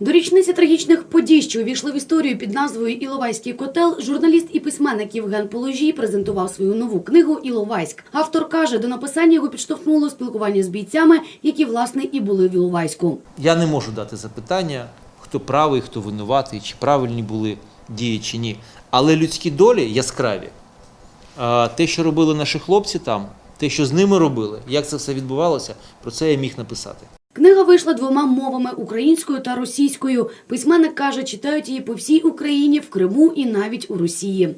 До річниці трагічних подій, що увійшли в історію під назвою Іловайський котел, журналіст і письменник Євген Положій презентував свою нову книгу Іловайськ. Автор каже, до написання його підштовхнуло спілкування з бійцями, які власне і були в Іловайську. Я не можу дати запитання, хто правий, хто винуватий, чи правильні були дії, чи ні. Але людські долі яскраві. Те, що робили наші хлопці там, те, що з ними робили, як це все відбувалося, про це я міг написати. Книга вийшла двома мовами українською та російською. Письменник каже, читають її по всій Україні, в Криму і навіть у Росії.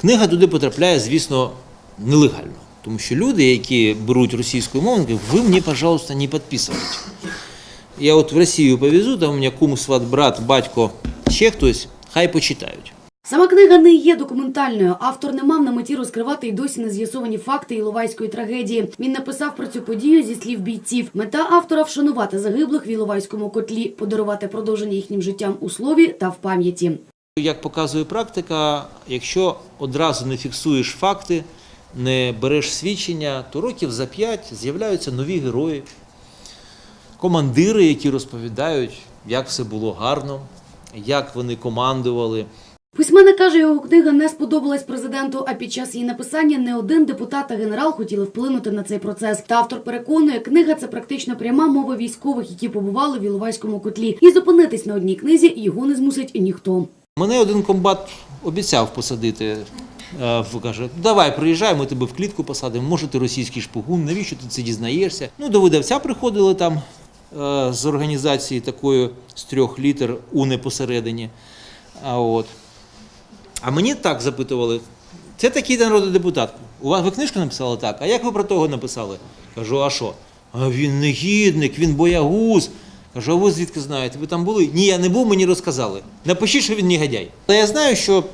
Книга туди потрапляє, звісно, нелегально. Тому що люди, які беруть російською кажуть, ви мені, пожалуйста, не підписуйте. Я от в Росію повезу, там у мене кум, сват, брат, батько, ще хтось, хай почитають. Сама книга не є документальною. Автор не мав на меті розкривати й досі не з'ясовані факти Іловайської трагедії. Він написав про цю подію зі слів бійців. Мета автора вшанувати загиблих в Іловайському котлі, подарувати продовження їхнім життям у слові та в пам'яті. Як показує практика, якщо одразу не фіксуєш факти, не береш свідчення, то років за п'ять з'являються нові герої, командири, які розповідають, як все було гарно, як вони командували. Письменник каже, його книга не сподобалась президенту. А під час її написання не один депутат та генерал хотіли вплинути на цей процес. Та автор переконує, книга це практично пряма мова військових, які побували в Іловайському котлі. І зупинитись на одній книзі його не змусить ніхто. Мене один комбат обіцяв посадити. е, Каже, давай приїжджай, ми тебе в клітку посадимо. Може, ти російський шпигун, навіщо ти це дізнаєшся? Ну, до видавця приходили там е, з організації такої з трьох літер УНЕ посередині. А, от. А мені так запитували: це такий народний депутат. У вас ви книжку написали так? А як ви про того написали? Кажу, а що? А він негідник, він боягуз. Кажу, а ви звідки знаєте? Ви там були? Ні, я не був, мені розказали. Напишіть, що він негодяй. Але я знаю, що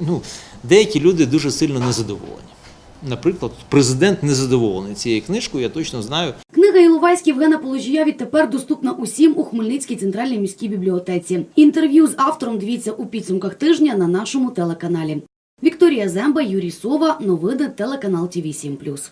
ну, деякі люди дуже сильно незадоволені. Наприклад, президент незадоволений цією книжкою, я точно знаю. Книга Іловайськ Євгена Положія відтепер доступна усім у Хмельницькій центральній міській бібліотеці. Інтерв'ю з автором дивіться у підсумках тижня на нашому телеканалі. Вікторія Земба, Юрій Сова. Новини телеканал ТВ 7+.